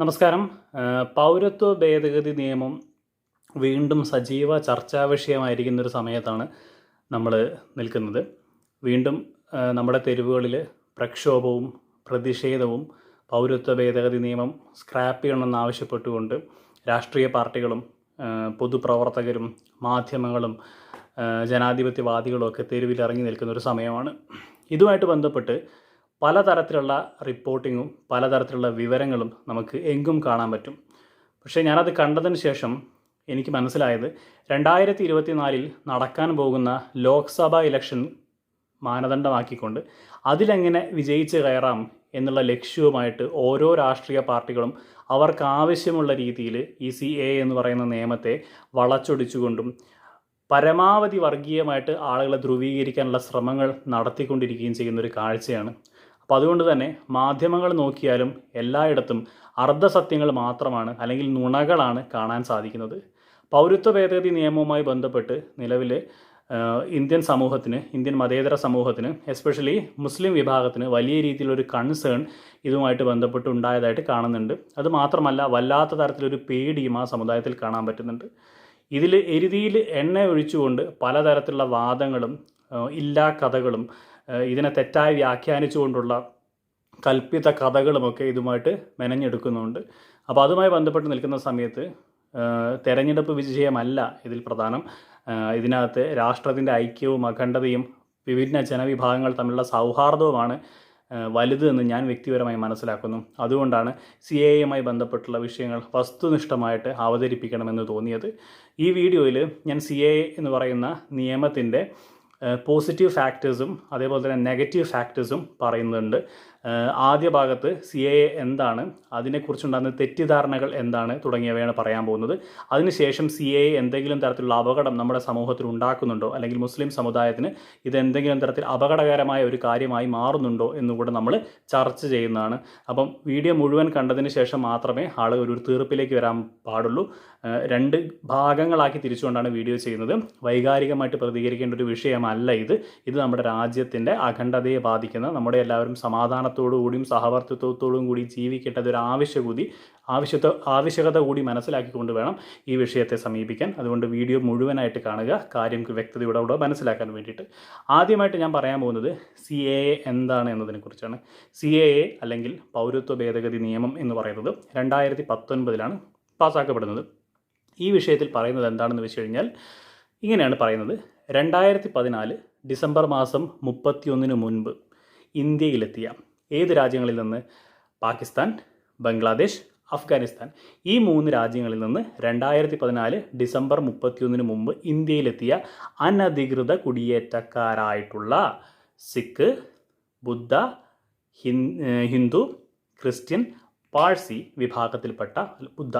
നമസ്കാരം. പൗരത്വ ഭേദഗതി നിയമം വീണ്ടും സജീവ ചർച്ചാ വിഷയമായിരിക്കുന്ന ഒരു സമയത്താണ് നമ്മൾ നിൽക്കുന്നത്. വീണ്ടും നമ്മുടെ തെരുവുകളിൽ പ്രക്ഷോഭവും പ്രതിഷേധവും പൗരത്വ ഭേദഗതി നിയമം സ്ക്രാപ്പ് ചെയ്യണമെന്ന് ആവശ്യപ്പെട്ടുകൊണ്ട് രാഷ്ട്രീയ പാർട്ടികളും പൊതുപ്രവർത്തകരും മാധ്യമങ്ങളും ജനാധിപത്യവാദികളും ഒക്കെ തെരുവിലിറങ്ങി നിൽക്കുന്ന ഒരു സമയമാണ്. ഇതുമായിട്ട് ബന്ധപ്പെട്ട് പലതരത്തിലുള്ള റിപ്പോർട്ടിങ്ങും പലതരത്തിലുള്ള വിവരങ്ങളും നമുക്ക് എങ്കും കാണാൻ പറ്റും. പക്ഷേ ഞാനത് കണ്ടതിന് ശേഷം എനിക്ക് മനസ്സിലായത് രണ്ടായിരത്തി ഇരുപത്തിനാലിൽ നടക്കാൻ പോകുന്ന ലോക്സഭാ ഇലക്ഷൻ മാനദണ്ഡമാക്കിക്കൊണ്ട് അതിലെങ്ങനെ വിജയിച്ച് കയറാം എന്നുള്ള ലക്ഷ്യവുമായിട്ട് ഓരോ രാഷ്ട്രീയ പാർട്ടികളും അവർക്ക് ആവശ്യമുള്ള രീതിയിൽ ഈ സി എ എന്ന് പറയുന്ന നിയമത്തെ വളച്ചൊടിച്ചുകൊണ്ടും പരമാവധി വർഗീയമായിട്ട് ആളുകളെ ധ്രുവീകരിക്കാനുള്ള ശ്രമങ്ങൾ നടത്തിക്കൊണ്ടിരിക്കുകയും ചെയ്യുന്ന ഒരു കാഴ്ചയാണ്. അപ്പോൾ അതുകൊണ്ട് തന്നെ മാധ്യമങ്ങൾ നോക്കിയാലും എല്ലായിടത്തും അർദ്ധസത്യങ്ങൾ മാത്രമാണ് അല്ലെങ്കിൽ നുണകളാണ് കാണാൻ സാധിക്കുന്നത്. പൗരത്വ ഭേദഗതി നിയമവുമായി ബന്ധപ്പെട്ട് നിലവിൽ ഇന്ത്യൻ സമൂഹത്തിന് ഇന്ത്യൻ മതേതര സമൂഹത്തിന് എസ്പെഷ്യലി മുസ്ലിം വിഭാഗത്തിന് വലിയ രീതിയിലൊരു കൺസേൺ ഇതുമായിട്ട് ബന്ധപ്പെട്ട് ഉണ്ടായതായിട്ട് കാണുന്നുണ്ട്. അത് മാത്രമല്ല വല്ലാത്ത തരത്തിലൊരു പേടിയും ആ സമുദായത്തിൽ കാണാൻ പറ്റുന്നുണ്ട്. ഇതിൽ എരുതിയിൽ എണ്ണ ഒഴിച്ചുകൊണ്ട് പലതരത്തിലുള്ള വാദങ്ങളും ഇല്ലാ കഥകളും ഇതിനെ തെറ്റായി വ്യാഖ്യാനിച്ചുകൊണ്ടുള്ള കൽപ്പിത കഥകളുമൊക്കെ ഇതുമായിട്ട് മെനഞ്ഞെടുക്കുന്നുണ്ട്. അപ്പോൾ അതുമായി ബന്ധപ്പെട്ട് നിൽക്കുന്ന സമയത്ത് തെരഞ്ഞെടുപ്പ് വിജയമല്ല ഇതിൽ പ്രധാനം. ഇതിനകത്ത് രാഷ്ട്രത്തിന്റെ ഐക്യവും അഖണ്ഡതയും വിഭിന്ന ജനവിഭാഗങ്ങൾ തമ്മിലുള്ള സൗഹാർദ്ദവുമാണ് വലുത് എന്ന് ഞാൻ വ്യക്തിപരമായി മനസ്സിലാക്കുന്നു. അതുകൊണ്ടാണ് സി എ എയുമായി ബന്ധപ്പെട്ടുള്ള വിഷയങ്ങൾ വസ്തുനിഷ്ഠമായിട്ട് അവതരിപ്പിക്കണമെന്ന് തോന്നിയത്. ഈ വീഡിയോയിൽ ഞാൻ സി എ എന്ന് പറയുന്ന നിയമത്തിന്റെ പോസിറ്റീവ് ഫാക്ടേഴ്സും അതേപോലെ തന്നെ നെഗറ്റീവ് ഫാക്ടേഴ്സും പറയുന്നുണ്ട്. ആദ്യ ഭാഗത്ത് സി എ എന്താണ് അതിനെക്കുറിച്ചുണ്ടാകുന്ന തെറ്റിദ്ധാരണകൾ എന്താണ് തുടങ്ങിയവയാണ് പറയാൻ പോകുന്നത്. അതിനുശേഷം സി എ എന്തെങ്കിലും തരത്തിലുള്ള അപകടം നമ്മുടെ സമൂഹത്തിൽ ഉണ്ടാക്കുന്നുണ്ടോ അല്ലെങ്കിൽ മുസ്ലിം സമുദായത്തിന് ഇത് എന്തെങ്കിലും തരത്തിൽ അപകടകരമായ ഒരു കാര്യമായി മാറുന്നുണ്ടോ എന്നുകൂടെ നമ്മൾ ചർച്ച ചെയ്യുന്നതാണ്. അപ്പം വീഡിയോ മുഴുവൻ കണ്ടതിന് ശേഷം മാത്രമേ ആളുകൾ ഒരു തീർപ്പിലേക്ക് വരാൻ പാടുള്ളൂ. രണ്ട് ഭാഗങ്ങളാക്കി തിരിച്ചുകൊണ്ടാണ് വീഡിയോ ചെയ്യുന്നത്. വൈകാരികമായിട്ട് പ്രതികരിക്കേണ്ട ഒരു വിഷയമല്ല ഇത്. ഇത് നമ്മുടെ രാജ്യത്തിന്റെ അഖണ്ഡതയെ ബാധിക്കുന്ന നമ്മുടെ എല്ലാവരും സമാധാനത്തോടു കൂടിയും സഹവർത്തിത്വത്തോടും കൂടി ജീവിക്കേണ്ടത് ഒരു ആവശ്യകൂതി ആവശ്യത്വ ആവശ്യകത കൂടി മനസ്സിലാക്കിക്കൊണ്ട് വേണം ഈ വിഷയത്തെ സമീപിക്കാൻ. അതുകൊണ്ട് വീഡിയോ മുഴുവനായിട്ട് കാണുക കാര്യം വ്യക്തതയോടെ കൂടെ മനസ്സിലാക്കാൻ വേണ്ടിയിട്ട്. ആദ്യമായിട്ട് ഞാൻ പറയാൻ പോകുന്നത് സി എ എ എന്താണ് എന്നതിനെക്കുറിച്ചാണ് സി എ എ അല്ലെങ്കിൽ പൗരത്വ ഭേദഗതി നിയമം എന്ന് പറയുന്നത് രണ്ടായിരത്തി പത്തൊൻപതിലാണ് പാസ്സാക്കപ്പെടുന്നത് ഈ വിഷയത്തിൽ പറയുന്നത് എന്താണെന്ന് വെച്ച് കഴിഞ്ഞാൽ ഇങ്ങനെയാണ് പറയുന്നത്. രണ്ടായിരത്തി പതിനാല് ഡിസംബർ മാസം മുപ്പത്തിയൊന്നിന് മുൻപ് ഇന്ത്യയിലെത്തിയ ഏത് രാജ്യങ്ങളിൽ നിന്ന്? പാകിസ്ഥാൻ ബംഗ്ലാദേശ് അഫ്ഗാനിസ്ഥാൻ. ഈ മൂന്ന് രാജ്യങ്ങളിൽ നിന്ന് രണ്ടായിരത്തി പതിനാല് ഡിസംബർ മുപ്പത്തിയൊന്നിന് മുമ്പ് ഇന്ത്യയിലെത്തിയ അനധികൃത കുടിയേറ്റക്കാരായിട്ടുള്ള സിഖ് ബുദ്ധ ഹിന്ദു ക്രിസ്ത്യൻ പാഴ്സി വിഭാഗത്തിൽപ്പെട്ട ബുദ്ധ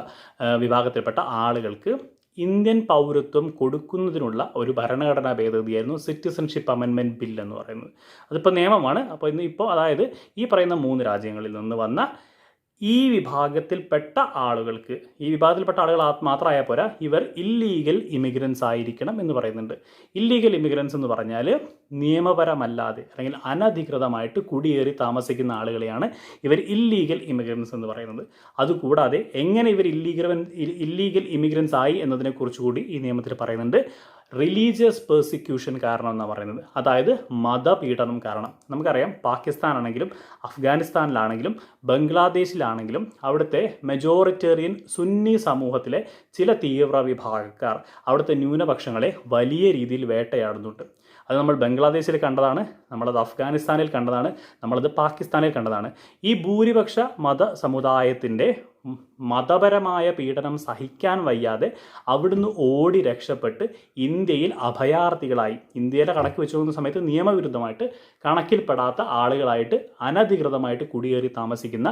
വിഭാഗത്തിൽപ്പെട്ട ആളുകൾക്ക് ഇന്ത്യൻ പൗരത്വം കൊടുക്കുന്നതിനുള്ള ഒരു ഭരണഘടനാ ഭേദഗതിയായിരുന്നു സിറ്റിസൺഷിപ്പ് അമെൻമെന്റ് ബിൽ എന്ന് പറയുന്നത്. അതിപ്പോൾ നിയമമാണ്. അപ്പോൾ ഇന്ന് ഇപ്പോൾ അതായത് ഈ പറയുന്ന മൂന്ന് രാജ്യങ്ങളിൽ നിന്ന് വന്ന ഈ വിഭാഗത്തിൽപ്പെട്ട ആളുകൾക്ക് ഈ വിഭാഗത്തിൽപ്പെട്ട ആളുകൾ മാത്രമായാൽ പോരാ ഇവർ ഇല്ലീഗൽ ഇമിഗ്രൻസ് ആയിരിക്കണം എന്ന് പറയുന്നുണ്ട്. ഇല്ലീഗൽ ഇമിഗ്രൻസ് എന്ന് പറഞ്ഞാൽ നിയമപരമല്ലാതെ അല്ലെങ്കിൽ അനധികൃതമായിട്ട് കുടിയേറി താമസിക്കുന്ന ആളുകളെയാണ് ഇവർ ഇല്ലീഗൽ ഇമിഗ്രൻസ് എന്ന് പറയുന്നത്. അതുകൂടാതെ എങ്ങനെ ഇവർ ഇല്ലീഗൽ ഇല്ലീഗൽ ഇമിഗ്രൻസ് ആയി എന്നതിനെക്കുറിച്ച് കൂടി ഈ നിയമത്തിൽ പറയുന്നുണ്ട്. റിലീജിയസ് പെർസിക്യൂഷൻ കാരണം എന്നാണ് പറയുന്നത്? അതായത് മതപീഡനം കാരണം. നമുക്കറിയാം പാകിസ്ഥാനാണെങ്കിലും അഫ്ഗാനിസ്ഥാനിലാണെങ്കിലും ബംഗ്ലാദേശിലാണെങ്കിലും അവിടുത്തെ മെജോറിറ്റേറിയൻ സുന്നി സമൂഹത്തിലെ ചില തീവ്ര വിഭാഗക്കാർ അവിടുത്തെ ന്യൂനപക്ഷങ്ങളെ വലിയ രീതിയിൽ വേട്ടയാടുന്നുണ്ട്. അത് നമ്മൾ ബംഗ്ലാദേശിൽ കണ്ടതാണ് നമ്മളത് അഫ്ഗാനിസ്ഥാനിൽ കണ്ടതാണ് നമ്മളത് പാകിസ്ഥാനിൽ കണ്ടതാണ്. ഈ ഭൂരിപക്ഷ മത സമുദായത്തിന്റെ മതപരമായ പീഡനം സഹിക്കാൻ വയ്യാതെ അവിടുന്ന് ഓടി രക്ഷപ്പെട്ട് ഇന്ത്യയിൽ അഭയാർത്ഥികളായി ഇന്ത്യയിലെ കണക്ക് വെച്ച് നോക്കുന്ന സമയത്ത് നിയമവിരുദ്ധമായിട്ട് കണക്കിൽപ്പെടാത്ത ആളുകളായിട്ട് അനധികൃതമായിട്ട് കുടിയേറി താമസിക്കുന്ന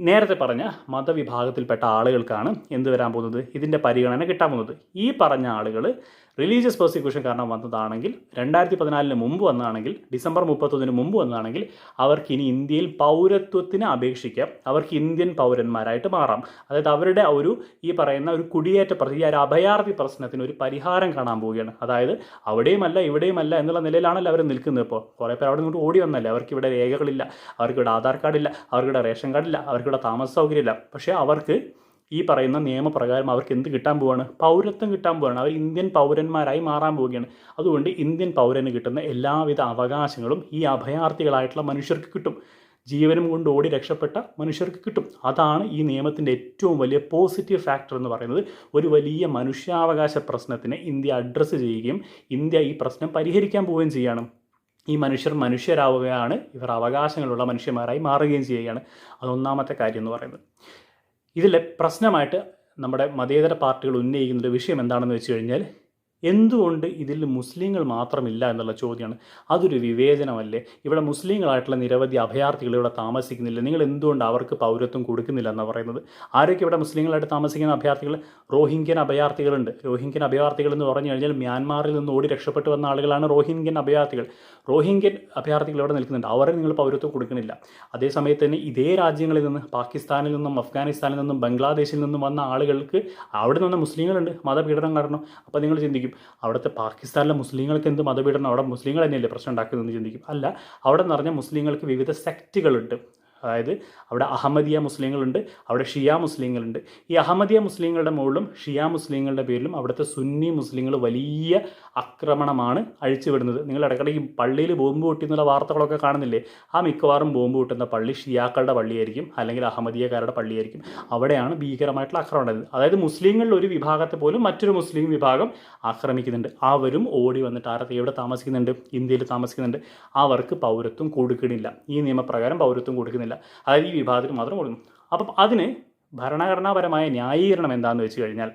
നേരത്തെ പറഞ്ഞ മതവിഭാഗത്തിൽപ്പെട്ട ആളുകൾക്കാണ് എന്ത് വരാൻ പോകുന്നത്? ഇതിന്റെ പരിഗണന കിട്ടാൻ പോകുന്നത്. ഈ പറഞ്ഞ ആളുകൾ റിലീജിയസ് പ്രോസിക്യൂഷൻ കാരണം വന്നതാണെങ്കിൽ രണ്ടായിരത്തി പതിനാലിന് മുമ്പ് വന്നതാണെങ്കിൽ ഡിസംബർ മുപ്പത്തൊന്നിന് മുമ്പ് വന്നതാണെങ്കിൽ അവർക്ക് ഇനി ഇന്ത്യയിൽ പൗരത്വത്തിന് അപേക്ഷിക്കാം. അവർക്ക് ഇന്ത്യൻ പൗരന്മാരായിട്ട് മാറാം. അതായത് അവരുടെ ഒരു ഈ പറയുന്ന ഒരു കുടിയേറ്റ പ്രതി ഒരു അഭയാർത്ഥി പ്രശ്നത്തിന് ഒരു പരിഹാരം കാണാൻ പോവുകയാണ്. അതായത് അവിടെയുമല്ല ഇവിടെയുമല്ല എന്നുള്ള നിലയിലാണല്ലോ അവർ നിൽക്കുന്നത് ഇപ്പോൾ. കുറേ പേർ അവിടെ നിന്ന് ഓടി വന്നല്ലേ? അവർക്ക് ഇവിടെ രേഖകളില്ല അവർക്ക് ഇവിടെ ആധാർ കാർഡില്ല അവർക്കിവിടെ റേഷൻ കാർഡില്ല അവർക്കിവിടെ താമസ സൗകര്യമില്ല. പക്ഷേ അവർക്ക് ഈ പറയുന്ന നിയമപ്രകാരം അവർക്ക് എന്ത് കിട്ടാൻ പോവാണ്? പൗരത്വം കിട്ടാൻ പോവാണ്. അവർ ഇന്ത്യൻ പൗരന്മാരായി മാറാൻ പോവുകയാണ്. അതുകൊണ്ട് ഇന്ത്യൻ പൗരന് കിട്ടുന്ന എല്ലാവിധ അവകാശങ്ങളും ഈ അഭയാർത്ഥികളായിട്ടുള്ള മനുഷ്യർക്ക് കിട്ടും. ജീവനും കൊണ്ട് ഓടി രക്ഷപ്പെട്ട മനുഷ്യർക്ക് കിട്ടും. അതാണ് ഈ നിയമത്തിന്റെ ഏറ്റവും വലിയ പോസിറ്റീവ് ഫാക്ടർ എന്ന് പറയുന്നത്. ഒരു വലിയ മനുഷ്യാവകാശ പ്രശ്നത്തിന് ഇന്ത്യ അഡ്രസ്സ് ചെയ്യുകയും ഇന്ത്യ ഈ പ്രശ്നം പരിഹരിക്കാൻ പോവുകയും ചെയ്യുകയാണ് ഈ മനുഷ്യർ മനുഷ്യരാവുകയാണ്. ഇവർ അവകാശങ്ങളുള്ള മനുഷ്യന്മാരായി മാറുകയും ചെയ്യുകയാണ്. അതൊന്നാമത്തെ കാര്യം എന്ന് പറയുന്നത്. ഇതിലെ പ്രശ്നമായിട്ട് നമ്മുടെ മതേതര പാർട്ടികൾ ഉന്നയിക്കുന്ന ഒരു വിഷയം എന്താണെന്ന് വെച്ച് കഴിഞ്ഞാൽ എന്തുകൊണ്ട് ഇതിൽ മുസ്ലിങ്ങൾ മാത്രമില്ല എന്നുള്ള ചോദ്യമാണ്. അതൊരു വിവേചനമല്ലേ? ഇവിടെ മുസ്ലിങ്ങളായിട്ടുള്ള നിരവധി അഭയാർത്ഥികൾ ഇവിടെ താമസിക്കുന്നില്ല. നിങ്ങൾ എന്തുകൊണ്ട് അവർക്ക് പൗരത്വം കൊടുക്കുന്നില്ല എന്നാണ് പറയുന്നത്? ആരൊക്കെ ഇവിടെ മുസ്ലിങ്ങളായിട്ട് താമസിക്കുന്ന അഭയാർത്ഥികൾ? റോഹിംഗ്യൻ അഭയാർത്ഥികളുണ്ട്. റോഹിംഗ്യൻ അഭയാർത്ഥികൾ എന്ന് പറഞ്ഞു കഴിഞ്ഞാൽ മ്യാൻമാറിൽ നിന്ന് ഓടി രക്ഷപ്പെട്ടു വന്ന ആളുകളാണ് റോഹിംഗ്യൻ അഭയാർത്ഥികൾ. റോഹിംഗ്യൻ അഭയാർത്ഥികൾ ഇവിടെ നിൽക്കുന്നുണ്ട്. അവരെ നിങ്ങൾ പൗരത്വം കൊടുക്കുന്നില്ല. അതേസമയത്ത് തന്നെ ഇതേ രാജ്യങ്ങളിൽ നിന്ന് പാകിസ്ഥാനിൽ നിന്നും അഫ്ഗാനിസ്ഥാനിൽ നിന്നും ബംഗ്ലാദേശിൽ നിന്നും വന്ന ആളുകൾക്ക് അവിടെ നിന്ന് മുസ്ലിങ്ങളുണ്ട്. മതപീഡനം കാരണം. അപ്പോൾ നിങ്ങൾ ചിന്തിക്കും അവിടുത്തെ പാകിസ്ഥാനിലെ മുസ്ലിങ്ങൾക്ക് എന്ത് മതപീഡനം? അവിടെ മുസ്ലിങ്ങൾ തന്നെയല്ലേ പ്രശ്നം ഉണ്ടാക്കുന്നതെന്ന് ചിന്തിക്കും. അല്ല അവിടെ എന്ന് പറഞ്ഞാൽ മുസ്ലിങ്ങൾക്ക് വിവിധ സെക്റ്റുകളുണ്ട്. അതായത് അവിടെ അഹമ്മദിയ മുസ്ലിങ്ങളുണ്ട് അവിടെ ഷിയ മുസ്ലിങ്ങളുണ്ട്. ഈ അഹമ്മദിയ മുസ്ലിങ്ങളുടെ മുകളിലും ഷിയ മുസ്ലിങ്ങളുടെ പേരിലും അവിടുത്തെ സുന്നി മുസ്ലിങ്ങൾ വലിയ ആക്രമണമാണ് അഴിച്ചുവിടുന്നത്. നിങ്ങൾ ഇടയ്ക്കിടയ്ക്ക് പള്ളിയിൽ ബോംബ് പൊട്ടി എന്നുള്ള വാർത്തകളൊക്കെ കാണുന്നില്ലേ? ആ മിക്കവാറും ബോംബ് പൊട്ടുന്ന പള്ളി ഷിയാക്കളുടെ പള്ളിയായിരിക്കും അല്ലെങ്കിൽ അഹമ്മദിയക്കാരുടെ പള്ളിയായിരിക്കും. അവിടെയാണ് ഭീകരമായിട്ടുള്ള ആക്രമണം അതായത് മുസ്ലിങ്ങളിൽ ഒരു വിഭാഗത്തെ പോലും മറ്റൊരു മുസ്ലിം വിഭാഗം ആക്രമിക്കുന്നുണ്ട്. അവരും ഓടി വന്നിട്ട് ആരൊക്കെ എവിടെ താമസിക്കുന്നുണ്ട്? ഇന്ത്യയിൽ താമസിക്കുന്നുണ്ട്. അവർക്ക് പൗരത്വം കൊടുക്കണില്ല ഈ നിയമപ്രകാരം പൗരത്വം കൊടുക്കുന്നില്ല. അതായത് ഈ വിഭാഗത്തിന് മാത്രം കൊടുക്കും അപ്പം അതിന് ഭരണഘടനാപരമായ ന്യായീകരണം എന്താണെന്ന് വെച്ച് കഴിഞ്ഞാൽ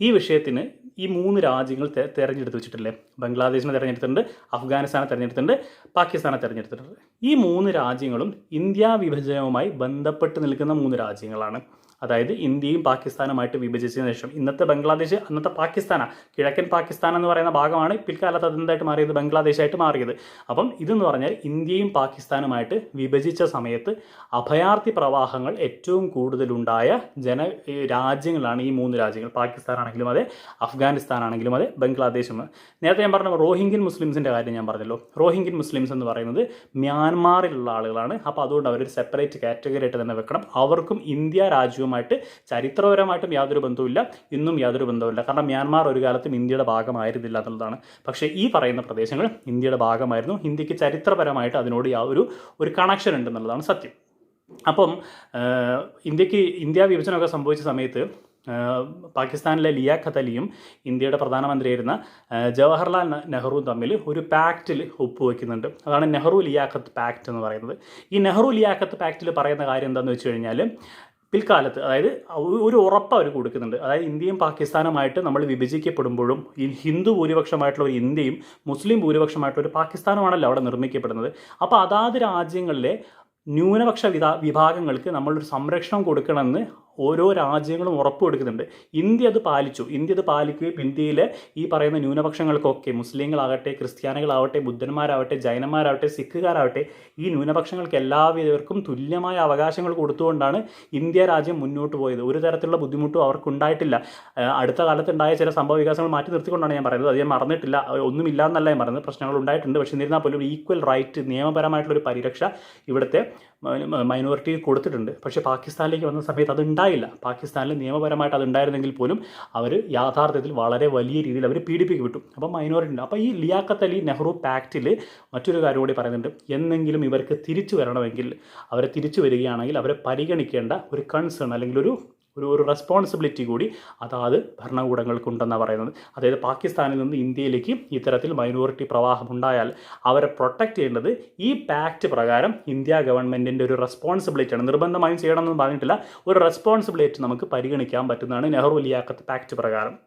ഈ വിഷയത്തിന് ഈ മൂന്ന് രാജ്യങ്ങൾ തിരഞ്ഞെടുത്ത് വെച്ചിട്ടില്ലേ? ബംഗ്ലാദേശിനെ തിരഞ്ഞെടുത്തിട്ടുണ്ട് അഫ്ഗാനിസ്ഥാനെ തിരഞ്ഞെടുത്തിട്ടുണ്ട് പാകിസ്ഥാനെ തിരഞ്ഞെടുത്തിട്ടുണ്ട്. ഈ മൂന്ന് രാജ്യങ്ങളും ഇന്ത്യ വിഭജനവുമായി ബന്ധപ്പെട്ട് നിൽക്കുന്ന മൂന്ന് രാജ്യങ്ങളാണ്. അതായത് ഇന്ത്യയും പാകിസ്ഥാനുമായിട്ട് വിഭജിച്ചതിന് ശേഷം. ഇന്നത്തെ ബംഗ്ലാദേശ് അന്നത്തെ പാകിസ്ഥാനാണ് കിഴക്കൻ പാകിസ്ഥാൻ എന്ന് പറയുന്ന ഭാഗമാണ് പിൽക്കാലത്ത് അതെന്തായിട്ട് മാറിയത്? ബംഗ്ലാദേശായിട്ട് മാറിയത്. അപ്പം ഇതെന്ന് പറഞ്ഞാൽ ഇന്ത്യയും പാകിസ്ഥാനുമായിട്ട് വിഭജിച്ച സമയത്ത് അഭയാർത്ഥി പ്രവാഹങ്ങൾ ഏറ്റവും കൂടുതലുണ്ടായ ജന രാജ്യങ്ങളാണ് ഈ മൂന്ന് രാജ്യങ്ങൾ. പാകിസ്ഥാൻ ആണെങ്കിലും അതെ അഫ്ഗാനിസ്ഥാൻ ആണെങ്കിലും അതെ ബംഗ്ലാദേശും. നേരത്തെ ഞാൻ പറഞ്ഞ റോഹിംഗ്യൻ മുസ്ലിംസിന്റെ കാര്യം ഞാൻ പറഞ്ഞല്ലോ. റോഹിംഗ്യൻ മുസ്ലിംസ് എന്ന് പറയുന്നത് മ്യാൻമാറിലുള്ള ആളുകളാണ്. അപ്പോൾ അതുകൊണ്ട് അവരൊരു സെപ്പറേറ്റ് കാറ്റഗറി ആയിട്ട് തന്നെ വെക്കണം. അവർക്കും ഇന്ത്യ രാജ്യവുമായിട്ട് ചരിത്രപരമായിട്ടും യാതൊരു ബന്ധവുമില്ല. ഇന്നും യാതൊരു ബന്ധവുമില്ല. കാരണം മ്യാൻമാർ ഒരു കാലത്തും ഇന്ത്യയുടെ ഭാഗമായിരുന്നില്ല എന്നുള്ളതാണ്. പക്ഷേ ഈ പറയുന്ന പ്രദേശങ്ങൾ ഇന്ത്യയുടെ ഭാഗമായിരുന്നു. ഇന്ത്യയ്ക്ക് ചരിത്രപരമായിട്ട് അതിനോട് യാതൊരു ഒരു കണക്ഷൻ ഉണ്ടെന്നുള്ളതാണ് സത്യം. അപ്പം ഇന്ത്യയ്ക്ക് ഇന്ത്യ വിഭജനമൊക്കെ സംഭവിച്ച സമയത്ത് പാകിസ്ഥാനിലെ ലിയാഖത്ത് അലിയും ഇന്ത്യയുടെ പ്രധാനമന്ത്രിയായിരുന്ന ജവഹർലാൽ നെഹ്റുവും തമ്മിൽ ഒരു പാക്റ്റിൽ ഒപ്പുവെക്കുന്നുണ്ട്. അതാണ് നെഹ്റു ലിയാഖത്ത് പാക്റ്റ് എന്ന് പറയുന്നത്. ഈ നെഹ്റു ലിയാഖത്ത് പാക്റ്റിൽ പറയുന്ന കാര്യം എന്താണെന്ന് വെച്ച് കഴിഞ്ഞാൽ പിൽക്കാലത്ത് അതായത് ഒരു- ഉറപ്പ് അവർ കൊടുക്കുന്നുണ്ട്. അതായത് ഇന്ത്യയും പാകിസ്ഥാനുമായിട്ട് നമ്മൾ വിഭജിക്കപ്പെടുമ്പോഴും ഈ ഹിന്ദു ഭൂരിപക്ഷമായിട്ടുള്ള ഒരു ഇന്ത്യയും മുസ്ലിം ഭൂരിപക്ഷമായിട്ടുള്ള ഒരു പാകിസ്ഥാനുമാണല്ലോ അവിടെ നിർമ്മിക്കപ്പെടുന്നത്. അപ്പോൾ അതാത് രാജ്യങ്ങളിലെ ന്യൂനപക്ഷ വിഭാഗങ്ങൾക്ക് നമ്മളൊരു സംരക്ഷണം കൊടുക്കണമെന്ന് ഓരോ രാജ്യങ്ങളും ഉറപ്പ് കൊടുക്കുന്നുണ്ട് ഇന്ത്യ അത് പാലിച്ചു. ഇന്ത്യ അത് പാലിക്കുകയും ഇന്ത്യയിലെ ഈ പറയുന്ന ന്യൂനപക്ഷങ്ങൾക്കൊക്കെ മുസ്ലിങ്ങളാകട്ടെ ക്രിസ്ത്യാനികളാവട്ടെ ബുദ്ധന്മാരാവട്ടെ ജൈനന്മാരാവട്ടെ സിഖുകാരാവട്ടെ ഈ ന്യൂനപക്ഷങ്ങൾക്ക് എല്ലാവർക്കും തുല്യമായ അവകാശങ്ങൾ കൊടുത്തുകൊണ്ടാണ് ഇന്ത്യ രാജ്യം മുന്നോട്ട് പോയത്. ഒരു തരത്തിലുള്ള ബുദ്ധിമുട്ടും അവർക്കുണ്ടായിട്ടില്ല. അടുത്ത കാലത്തുണ്ടായ ചില സംഭവ വികാസങ്ങൾ മാറ്റി നിർത്തിക്കൊണ്ടാണ് ഞാൻ പറയുന്നത്. അത് ഞാൻ മറന്നിട്ടില്ല. ഒന്നുമില്ല എന്നല്ല ഞാൻ പറയുന്നത്. പ്രശ്നങ്ങൾ ഉണ്ടായിട്ടുണ്ട്. പക്ഷേ എന്നിരുന്നാൽ പോലും ഈക്വൽ റൈറ്റ് നിയമപരമായിട്ടുള്ള ഒരു പരിരക്ഷ ഇവിടുത്തെ മൈനോറിറ്റി കൊടുത്തിട്ടുണ്ട്. പക്ഷേ പാകിസ്ഥാനിലേക്ക് വന്ന സമയത്ത് അത് ഉണ്ടായില്ല. പാകിസ്ഥാനിൽ നിയമപരമായിട്ട് അതുണ്ടായിരുന്നെങ്കിൽ പോലും അവർ യാഥാർത്ഥ്യത്തിൽ വളരെ വലിയ രീതിയിൽ അവർ പീഡിപ്പിക്കപ്പെട്ടു അപ്പം മൈനോറിറ്റി അപ്പോൾ ഈ ലിയാഖത്ത് അലി നെഹ്റു പാക്റ്റിൽ മറ്റൊരു കാര്യം കൂടി പറയുന്നുണ്ട്. എന്നെങ്കിലും ഇവർക്ക് തിരിച്ചു വരണമെങ്കിൽ അവരെ തിരിച്ചു വരികയാണെങ്കിൽ അവരെ പരിഗണിക്കേണ്ട ഒരു കൺസേൺ അല്ലെങ്കിൽ ഒരു ഒരു ഒരു റെസ്പോൺസിബിലിറ്റി കൂടി അതാത് ഭരണകൂടങ്ങൾക്കുണ്ടെന്നാണ് പറയുന്നത്. അതായത് പാകിസ്ഥാനിൽ നിന്ന് ഇന്ത്യയിലേക്ക് ഇത്തരത്തിൽ മൈനോറിറ്റി പ്രവാഹം ഉണ്ടായാൽ അവരെ പ്രൊട്ടക്റ്റ് ചെയ്യേണ്ടത് ഈ പാക്റ്റ് പ്രകാരം ഇന്ത്യ ഗവൺമെന്റിന്റെ ഒരു റെസ്പോൺസിബിലിറ്റിയാണ് നിർബന്ധമായും ചെയ്യണമെന്ന് പറഞ്ഞിട്ടില്ല. ഒരു റെസ്പോൺസിബിലിറ്റി നമുക്ക് പരിഗണിക്കാൻ പറ്റുന്നതാണ് നെഹ്റു ലിയാക്കത്ത് പാക്റ്റ് പ്രകാരം.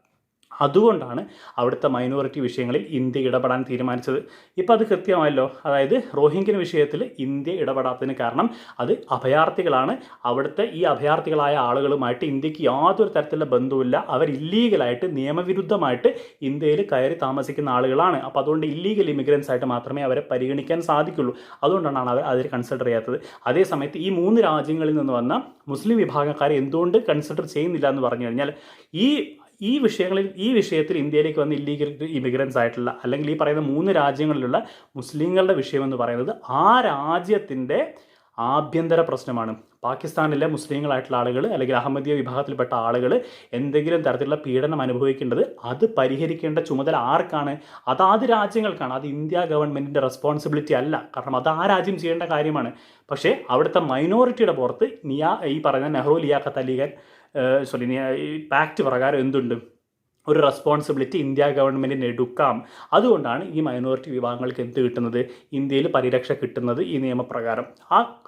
അതുകൊണ്ടാണ് അവിടുത്തെ മൈനോറിറ്റി വിഷയങ്ങളിൽ ഇന്ത്യ ഇടപെടാൻ തീരുമാനിച്ചത്. ഇപ്പോൾ അത് കൃത്യമായല്ലോ. അതായത് റോഹിംഗ്യൻ വിഷയത്തിൽ ഇന്ത്യ ഇടപെടാത്തതിന് കാരണം അത് അഭയാർത്ഥികളാണ്. അവിടുത്തെ ഈ അഭയാർത്ഥികളായ ആളുകളുമായിട്ട് ഇന്ത്യയ്ക്ക് യാതൊരു തരത്തിലുള്ള ബന്ധവുമില്ല. അവർ ഇല്ലീഗലായിട്ട് നിയമവിരുദ്ധമായിട്ട് ഇന്ത്യയിൽ കയറി താമസിക്കുന്ന ആളുകളാണ്. അപ്പോൾ അതുകൊണ്ട് ഇല്ലീഗൽ ഇമിഗ്രൻസ് ആയിട്ട് മാത്രമേ അവരെ പരിഗണിക്കാൻ സാധിക്കുള്ളൂ. അതുകൊണ്ടാണ് അവർ അതിൽ കൺസിഡർ ചെയ്യാത്തത്. അതേസമയത്ത് ഈ മൂന്ന് രാജ്യങ്ങളിൽ നിന്ന് വന്ന മുസ്ലിം വിഭാഗക്കാരെ എന്തുകൊണ്ട് കൺസിഡർ ചെയ്യുന്നില്ല എന്ന് പറഞ്ഞു കഴിഞ്ഞാൽ ഈ ഈ വിഷയങ്ങളിൽ ഈ വിഷയത്തിൽ ഇന്ത്യയിലേക്ക് വന്ന ഇല്ലീഗൽ ഇമിഗ്രൻസ് ആയിട്ടുള്ള അല്ലെങ്കിൽ ഈ പറയുന്ന മൂന്ന് രാജ്യങ്ങളിലുള്ള മുസ്ലിങ്ങളുടെ വിഷയമെന്ന് പറയുന്നത് ആ രാജ്യത്തിന്റെ ആഭ്യന്തര പ്രശ്നമാണ്. പാകിസ്ഥാനിലെ മുസ്ലിങ്ങളായിട്ടുള്ള ആളുകൾ അല്ലെങ്കിൽ അഹമ്മദിയ വിഭാഗത്തിൽപ്പെട്ട ആളുകൾ എന്തെങ്കിലും തരത്തിലുള്ള പീഡനം അനുഭവിക്കേണ്ടത് അത് പരിഹരിക്കേണ്ട ചുമതല ആർക്കാണ്? അതാത് രാജ്യങ്ങൾക്കാണ്. അത് ഇന്ത്യ ഗവൺമെന്റിന്റെ റെസ്പോൺസിബിലിറ്റി അല്ല. കാരണം അത് ആ രാജ്യം ചെയ്യേണ്ട കാര്യമാണ്. പക്ഷേ അവിടുത്തെ മൈനോറിറ്റിയുടെ പുറത്ത് നിയാ ഈ പറയുന്ന നെഹ്റു ലിയാഖത്ത് അലിഖാൻ സോറി ഈ പാക്റ്റ് പ്രകാരം എന്തുണ്ട്? ഒരു റെസ്പോൺസിബിലിറ്റി ഇന്ത്യ ഗവൺമെന്റിന് എടുക്കാം. അതുകൊണ്ടാണ് ഈ മൈനോറിറ്റി വിഭാഗങ്ങൾക്ക് എന്ത് കിട്ടുന്നത്? ഇന്ത്യയിൽ പരിരക്ഷ കിട്ടുന്നത് ഈ നിയമപ്രകാരം. ആ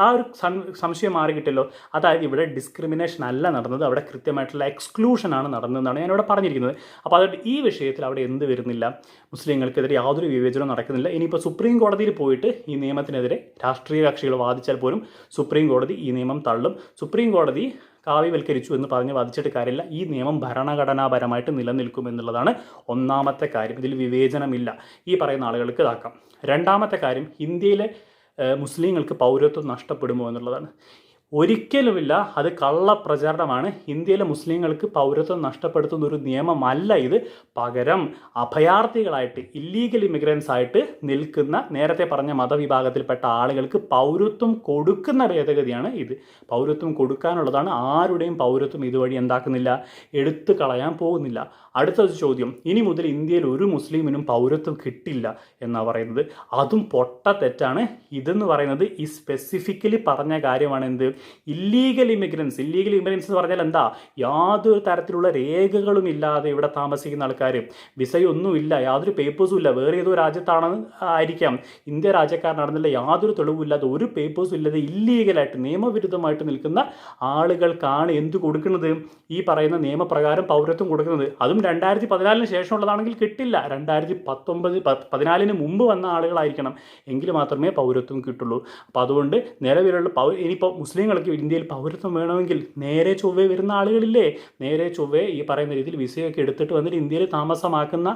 ആ- ഒരു സംശയം മാറി കിട്ടിയല്ലോ അതായത് ഇവിടെ ഡിസ്ക്രിമിനേഷൻ അല്ല നടന്നത്. അവിടെ കൃത്യമായിട്ടുള്ള എക്സ്ക്ലൂഷനാണ് നടന്നതെന്നാണ് ഞാനിവിടെ പറഞ്ഞിരിക്കുന്നത്. അപ്പോൾ അതുകൊണ്ട് ഈ വിഷയത്തിൽ അവിടെ എന്ത് വരുന്നില്ല? മുസ്ലിങ്ങൾക്കെതിരെ യാതൊരു വിവേചനവും നടക്കുന്നില്ല. ഇനിയിപ്പോൾ സുപ്രീം കോടതിയിൽ പോയിട്ട് ഈ നിയമത്തിനെതിരെ രാഷ്ട്രീയ കക്ഷികൾ വാദിച്ചാൽ പോലും സുപ്രീം കോടതി ഈ നിയമം തള്ളും. സുപ്രീം കോടതി കാവ്യവൽക്കരിച്ചു എന്ന് പറഞ്ഞ് വാദിച്ചിട്ട് കാര്യമില്ല. ഈ നിയമം ഭരണഘടനാപരമായിട്ട് നിലനിൽക്കും എന്നുള്ളതാണ് ഒന്നാമത്തെ കാര്യം. ഇതിൽ വിവേചനമില്ല. ഈ പറയുന്ന ആളുകൾക്ക് ഇതാക്കാം. രണ്ടാമത്തെ കാര്യം ഇന്ത്യയിലെ മുസ്ലിങ്ങൾക്ക് പൗരത്വം നഷ്ടപ്പെടുമോ എന്നുള്ളതാണ്. ഒരിക്കലുമില്ല അത് കള്ളപ്രചാരണമാണ്. ഇന്ത്യയിലെ മുസ്ലിങ്ങൾക്ക് പൗരത്വം നഷ്ടപ്പെടുത്തുന്ന ഒരു നിയമമല്ല ഇത്. പകരം അഭയാർത്ഥികളായിട്ട് ഇല്ലീഗൽ ഇമിഗ്രൻസ് ആയിട്ട് നിൽക്കുന്ന നേരത്തെ പറഞ്ഞ മതവിഭാഗത്തിൽപ്പെട്ട ആളുകൾക്ക് പൗരത്വം കൊടുക്കുന്ന ഭേദഗതിയാണ് ഇത്. പൗരത്വം കൊടുക്കാനുള്ളതാണ് ആരുടെയും പൗരത്വം ഇതുവഴി എന്താക്കുന്നില്ല എടുത്തു കളയാൻ പോകുന്നില്ല. അടുത്ത ചോദ്യം ഇനി മുതൽ ഇന്ത്യയിൽ ഒരു മുസ്ലിമിനും പൗരത്വം കിട്ടില്ല എന്നാണ് പറയുന്നത്. അതും പൊട്ട തെറ്റാണ്. ഇതെന്ന് പറയുന്നത് ഈ സ്പെസിഫിക്കലി പറഞ്ഞ കാര്യമാണ് എന്ത് ഇല്ലീഗൽ ഇമിഗ്രൻസ് ഇല്ലീഗൽ ഇമിഗ്രൻസ് എന്ന് പറഞ്ഞാൽ എന്താ? യാതൊരു തരത്തിലുള്ള രേഖകളും ഇല്ലാതെ ഇവിടെ താമസിക്കുന്ന ആൾക്കാർ വിസയൊന്നുമില്ല യാതൊരു പേപ്പേഴ്സും ഇല്ല. വേറെ ഏതോ രാജ്യത്താണെന്ന് ആയിരിക്കാം. ഇന്ത്യ രാജ്യക്കാരനാണെന്നുള്ള യാതൊരു തെളിവുമില്ലാതെ ഒരു പേപ്പേഴ്സും ഇല്ലാതെ ഇല്ലീഗലായിട്ട് നിയമവിരുദ്ധമായിട്ട് നിൽക്കുന്ന ആളുകൾക്കാണ് എന്ത് കൊടുക്കുന്നത്? ഈ പറയുന്ന നിയമപ്രകാരം പൗരത്വം കൊടുക്കുന്നത്. അതും രണ്ടായിരത്തി പതിനാലിന് ശേഷമുള്ളതാണെങ്കിൽ കിട്ടില്ല. രണ്ടായിരത്തി പത്തൊമ്പത് പതിനാലിന് മുമ്പ് വന്ന ആളുകളായിരിക്കണം. എങ്കിൽ മാത്രമേ പൗരത്വം കിട്ടുള്ളൂ. അപ്പോൾ അതുകൊണ്ട് നിലവിലുള്ള പൗ ഇനിയിപ്പോൾ മുസ്ലിങ്ങൾക്ക് ഇന്ത്യയിൽ പൗരത്വം വേണമെങ്കിൽ നേരെ ചൊവ്വേ വരുന്ന ആളുകളില്ലേ? നേരെ ചൊവ്വേ ഈ പറയുന്ന രീതിയിൽ വിസയൊക്കെ എടുത്തിട്ട് വന്നിട്ട് ഇന്ത്യയിൽ താമസമാക്കുന്ന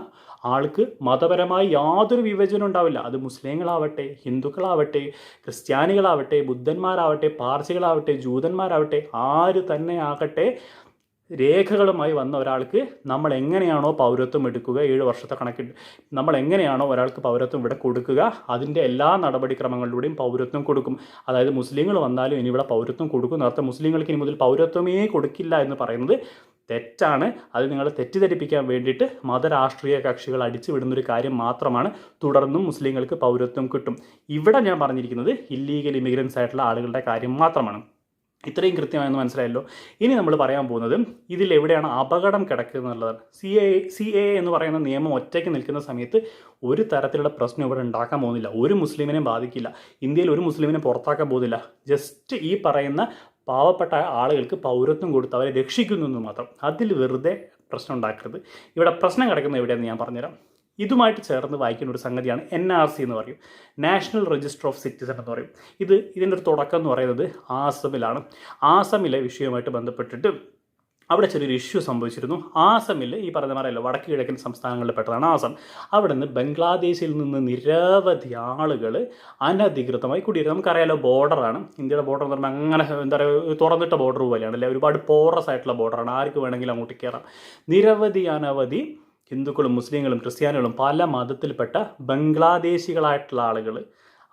ആൾക്ക് മതപരമായി യാതൊരു വിവേചനം ഉണ്ടാവില്ല. അത് മുസ്ലിങ്ങളാവട്ടെ ഹിന്ദുക്കളാവട്ടെ ക്രിസ്ത്യാനികളാവട്ടെ ബുദ്ധന്മാരാവട്ടെ പാർസികളാവട്ടെ ജൂതന്മാരാവട്ടെ ആര് തന്നെ ആകട്ടെ രേഖകളുമായി വന്ന ഒരാൾക്ക് നമ്മൾ എങ്ങനെയാണോ പൗരത്വം എടുക്കുക ഏഴ് വർഷത്തെ കണക്കിട്ട് നമ്മൾ എങ്ങനെയാണോ ഒരാൾക്ക് പൗരത്വം ഇവിടെ കൊടുക്കുക അതിന്റെ എല്ലാ നടപടിക്രമങ്ങളിലൂടെയും പൗരത്വം കൊടുക്കും. അതായത് മുസ്ലിങ്ങൾ വന്നാലും ഇനി ഇവിടെ പൗരത്വം കൊടുക്കും നേരത്തെ മുസ്ലിങ്ങൾക്ക് ഇനി മുതൽ പൗരത്വമേ കൊടുക്കില്ല എന്ന് പറയുന്നത് തെറ്റാണ്. അത് നിങ്ങളെ തെറ്റിദ്ധരിപ്പിക്കാൻ വേണ്ടിയിട്ട് മതരാഷ്ട്രീയ കക്ഷികൾ അടിച്ചു വിടുന്നൊരു കാര്യം മാത്രമാണ്. തുടർന്നും മുസ്ലിങ്ങൾക്ക് പൗരത്വം കിട്ടും. ഇവിടെ ഞാൻ പറഞ്ഞിരിക്കുന്നത് ഇല്ലീഗൽ ഇമിഗ്രൻസ് ആയിട്ടുള്ള ആളുകളുടെ കാര്യം മാത്രമാണ്. ഇത്രയും കൃത്യമായെന്ന് മനസ്സിലായല്ലോ. ഇനി നമ്മൾ പറയാൻ പോകുന്നത് ഇതിൽ എവിടെയാണ് അപകടം കിടക്കുന്നത് സി എ സി എ എന്ന് പറയുന്ന നിയമം ഒറ്റയ്ക്ക് നിൽക്കുന്ന സമയത്ത് ഒരു തരത്തിലുള്ള പ്രശ്നം ഇവിടെ ഉണ്ടാക്കാൻ പോകുന്നില്ല. ഒരു മുസ്ലിമിനെയും ബാധിക്കില്ല. ഇന്ത്യയിൽ ഒരു മുസ്ലിമിനെ പുറത്താക്കാൻ പോകുന്നില്ല. ജസ്റ്റ് ഈ പറയുന്ന പാവപ്പെട്ട ആളുകൾക്ക് പൗരത്വം കൊടുത്ത് അവരെ രക്ഷിക്കുന്നു എന്ന് മാത്രം. അതിൽ വെറുതെ പ്രശ്നം ഉണ്ടാക്കരുത്. ഇവിടെ പ്രശ്നം കിടക്കുന്നത് എവിടെയാണെന്ന് ഞാൻ പറഞ്ഞുതരാം. ഇതുമായിട്ട് ചേർന്ന് വായിക്കുന്ന ഒരു സംഗതിയാണ് എൻ ആർ സി എന്ന് പറയും. നാഷണൽ രജിസ്റ്റർ ഓഫ് സിറ്റിസൺ എന്ന് പറയും. ഇത് ഇതിന്റെ ഒരു തുടക്കം എന്ന് പറയുന്നത് ആസമിലാണ്. ആസമിലെ വിഷയവുമായിട്ട് ബന്ധപ്പെട്ടിട്ട് അവിടെ ചെറിയൊരു ഇഷ്യൂ സംഭവിച്ചിരുന്നു. ആസമിൽ ഈ പറഞ്ഞ മാറിയല്ലോ വടക്ക് കിഴക്കൻ സംസ്ഥാനങ്ങളിൽ പെട്ടതാണ് ആസം. അവിടെ നിന്ന് ബംഗ്ലാദേശിൽ നിന്ന് നിരവധി ആളുകൾ അനധികൃതമായി കുടിയേറി. നമുക്കറിയാലോ ബോർഡറാണ്. ഇന്ത്യയുടെ ബോർഡർ എന്ന് പറഞ്ഞാൽ അങ്ങനെ എന്താ പറയുക തുറന്നിട്ട ബോർഡർ പോലെയാണ്. ഒരുപാട് പോറസ് ആയിട്ടുള്ള ബോർഡറാണ്. ആർക്ക് വേണമെങ്കിലും അങ്ങോട്ട് കയറാം. നിരവധി അനവധി ഹിന്ദുക്കളും മുസ്ലിങ്ങളും ക്രിസ്ത്യാനികളും പല മതത്തിൽപ്പെട്ട ബംഗ്ലാദേശികളായിട്ടുള്ള ആളുകൾ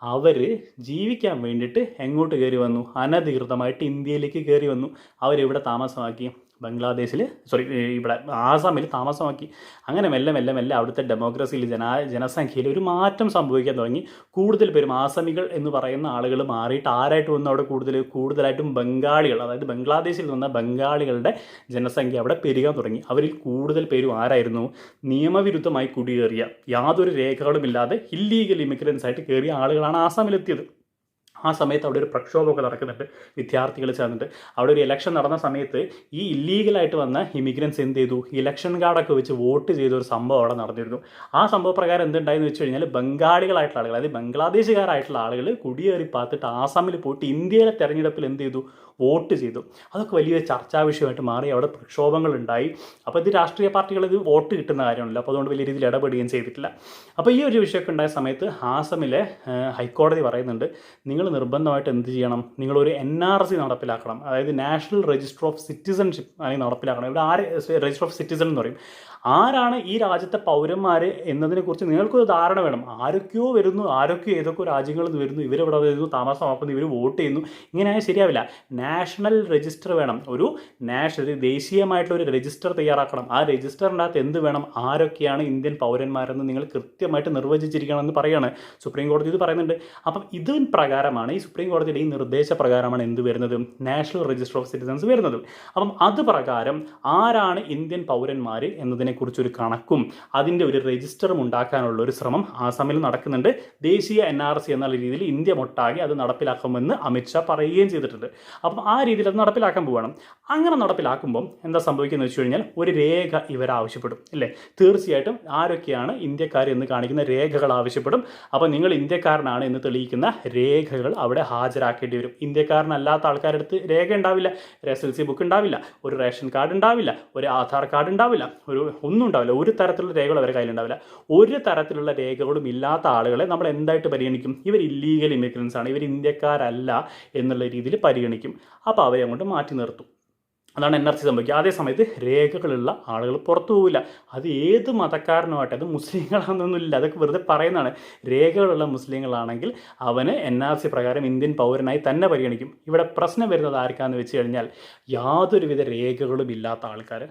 അവർ ജീവിക്കാൻ വേണ്ടിയിട്ട് എങ്ങോട്ട് കയറി വന്നു? അനധികൃതമായിട്ട് ഇന്ത്യയിലേക്ക് കയറി വന്നു. അവരിവിടെ താമസമാക്കി. ബംഗ്ലാദേശിൽ സോറി ഇവിടെ ആസാമിൽ താമസമാക്കി. അങ്ങനെ മെല്ലെ മെല്ലെ മെല്ലെ അവിടുത്തെ ഡെമോക്രസിയിൽ ജന ജനസംഖ്യയിൽ ഒരു മാറ്റം സംഭവിക്കാൻ തുടങ്ങി. കൂടുതൽ പേരും ആസാമികൾ എന്ന് പറയുന്ന ആളുകൾ മാറിയിട്ട് ആരായിട്ട് വന്നു അവിടെ കൂടുതൽ കൂടുതലായിട്ടും ബംഗാളികൾ അതായത് ബംഗ്ലാദേശിൽ വന്ന ബംഗാളികളുടെ ജനസംഖ്യ അവിടെ പെരുകാൻ തുടങ്ങി. അവരിൽ കൂടുതൽ പേരും ആരായിരുന്നു? നിയമവിരുദ്ധമായി കുടിയേറിയ യാതൊരു രേഖകളുമില്ലാതെ ഇല്ലീഗൽ ഇമിഗ്രൻസ് ആയിട്ട് കയറിയ ആളുകളാണ് ആസാമിലെത്തിയത്. ആ സമയത്ത് അവിടെ ഒരു പ്രക്ഷോഭമൊക്കെ നടക്കുന്നുണ്ട്. വിദ്യാർത്ഥികൾ ചേർന്നിട്ട് അവിടെ ഒരു ഇലക്ഷൻ നടന്ന സമയത്ത് ഈ ഇല്ലീഗലായിട്ട് വന്ന ഇമിഗ്രൻസ് എന്ത് ചെയ്തു? ഇലക്ഷൻ കാർഡൊക്കെ വെച്ച് വോട്ട് ചെയ്ത ഒരു സംഭവം അവിടെ നടന്നിരുന്നു. ആ സംഭവ പ്രകാരം എന്തുണ്ടായെന്ന് വെച്ച് കഴിഞ്ഞാൽ ബംഗാളികളായിട്ടുള്ള ആളുകൾ അതായത് ബംഗ്ലാദേശുകാരായിട്ടുള്ള ആളുകൾ കുടിയേറി പാത്തിട്ട് ആസാമിൽ പോയിട്ട് ഇന്ത്യയിലെ തെരഞ്ഞെടുപ്പിൽ എന്ത് ചെയ്തു? വോട്ട് ചെയ്തു. അതൊക്കെ വലിയ ചർച്ചാ വിഷയമായിട്ട് മാറി. അവിടെ പ്രക്ഷോഭങ്ങളുണ്ടായി. അപ്പോൾ ഇത് രാഷ്ട്രീയ പാർട്ടികൾ ഇത് വോട്ട് കിട്ടുന്ന കാര്യമല്ല അപ്പോൾ അതുകൊണ്ട് വലിയ രീതിയിൽ ഇടപെടുകയും ചെയ്തിട്ടില്ല. അപ്പോൾ ഈ ഒരു വിഷയമൊക്കെ ഉണ്ടായ സമയത്ത് ഹാസമിലെ ഹൈക്കോടതി പറയുന്നുണ്ട് നിങ്ങൾ നിർബന്ധമായിട്ട് എന്ത് ചെയ്യണം? നിങ്ങളൊരു എൻ ആർ സി നടപ്പിലാക്കണം. അതായത് നാഷണൽ രജിസ്റ്റർ ഓഫ് സിറ്റിസൺഷിപ്പ് അല്ലെങ്കിൽ നടപ്പിലാക്കണം. ഇവിടെ ആര് രജിസ്റ്റർ ഓഫ് സിറ്റിസൺ എന്ന് പറയും. ആരാണ് ഈ രാജ്യത്തെ പൗരന്മാർ എന്നതിനെക്കുറിച്ച് നിങ്ങൾക്കൊരു ധാരണ വേണം. ആരൊക്കെയോ വരുന്നു ആരൊക്കെയോ ഏതൊക്കെ രാജ്യങ്ങളിൽ നിന്ന് വരുന്നു ഇവരിവിടെ വരുന്നു താമസമാക്കുന്നു ഇവർ വോട്ട് ചെയ്യുന്നു ഇങ്ങനെയായാൽ ശരിയാവില്ല. നാഷണൽ രജിസ്റ്റർ വേണം. ഒരു നാഷണൽ ദേശീയമായിട്ടുള്ള ഒരു രജിസ്റ്റർ തയ്യാറാക്കണം. ആ രജിസ്റ്ററിന്റെ അകത്ത് എന്ത് വേണം? ആരൊക്കെയാണ് ഇന്ത്യൻ പൗരന്മാരെന്ന് നിങ്ങൾ കൃത്യമായിട്ട് നിർവചിച്ചിരിക്കണം എന്ന് പറയുകയാണ് സുപ്രീം കോടതി. ഇത് പറയുന്നുണ്ട്. അപ്പം ഇത് പ്രകാരമാണ് ഈ സുപ്രീം കോടതിയുടെ ഈ നിർദ്ദേശപ്രകാരമാണ് എന്ത് വരുന്നത്? നാഷണൽ രജിസ്റ്റർ ഓഫ് സിറ്റിസൺസ് വരുന്നത്. അപ്പം അത് പ്രകാരം ആരാണ് ഇന്ത്യൻ പൗരന്മാർ എന്നതിനെക്കുറിച്ചൊരു കണക്കും അതിന്റെ ഒരു രജിസ്റ്ററും ഉണ്ടാക്കാനുള്ള ഒരു ശ്രമം ആസാമിൽ നടക്കുന്നുണ്ട്. ദേശീയ എൻ ആർ സി എന്നുള്ള രീതിയിൽ ഇന്ത്യ മൊട്ടാകെ അത് നടപ്പിലാക്കുമെന്ന് അമിത്ഷാ പറയുകയും ചെയ്തിട്ടുണ്ട്. അപ്പം ആ രീതിയിൽ അത് നടപ്പിലാക്കാൻ പോവുകയാണ് അങ്ങനെ നടപ്പിലാക്കുമ്പം എന്താ സംഭവിക്കുന്നത് വെച്ച് കഴിഞ്ഞാൽ ഒരു രേഖ ഇവർ ആവശ്യപ്പെടും അല്ലേ തീർച്ചയായിട്ടും ആരൊക്കെയാണ് ഇന്ത്യക്കാർ എന്ന് കാണിക്കുന്ന രേഖകൾ ആവശ്യപ്പെടും. അപ്പോൾ നിങ്ങൾ ഇന്ത്യക്കാരനാണ് എന്ന് തെളിയിക്കുന്ന രേഖകൾ അവിടെ ഹാജരാക്കേണ്ടി വരും. ഇന്ത്യക്കാരനല്ലാത്ത ആൾക്കാരുടെ അടുത്ത് രേഖ ഉണ്ടാവില്ല. എസ് എൽ സി ബുക്ക് ഉണ്ടാവില്ല. ഒരു റേഷൻ കാർഡ് ഉണ്ടാവില്ല. ഒരു ആധാർ കാർഡ് ഉണ്ടാവില്ല. ഒരു ഒന്നും ഉണ്ടാവില്ല. ഒരു തരത്തിലുള്ള രേഖകൾ അവരുടെ കയ്യിലുണ്ടാവില്ല ഒരു തരത്തിലുള്ള രേഖകളും ഇല്ലാത്ത ആളുകളെ നമ്മൾ എന്തായിട്ട് പരിഗണിക്കും? ഇവർ ഇല്ലീഗൽ ഇമിഗ്രൻസ് ആണ്. ഇവർ ഇന്ത്യക്കാരല്ല എന്നുള്ള രീതിയിൽ പരിഗണിക്കും. അപ്പോൾ അവരെ അങ്ങോട്ട് മാറ്റി നിർത്തും. അതാണ് എൻ ആർ സി സംഭവിക്കുക. അതേ സമയത്ത് രേഖകളുള്ള ആളുകൾ പുറത്തു പോവില്ല. അത് ഏത് മതക്കാരനുമായിട്ട് അത് മുസ്ലിങ്ങളാണെന്നൊന്നുമില്ല. അതൊക്കെ വെറുതെ പറയുന്നതാണ്. രേഖകളുള്ള മുസ്ലിങ്ങളാണെങ്കിൽ അവന് എൻ ആർ സി പ്രകാരം ഇന്ത്യൻ പൗരനായി തന്നെ പരിഗണിക്കും. ഇവിടെ പ്രശ്നം വരുന്നത് ആർക്കാന്ന് വെച്ച് കഴിഞ്ഞാൽ യാതൊരുവിധ രേഖകളും ഇല്ലാത്ത ആൾക്കാർ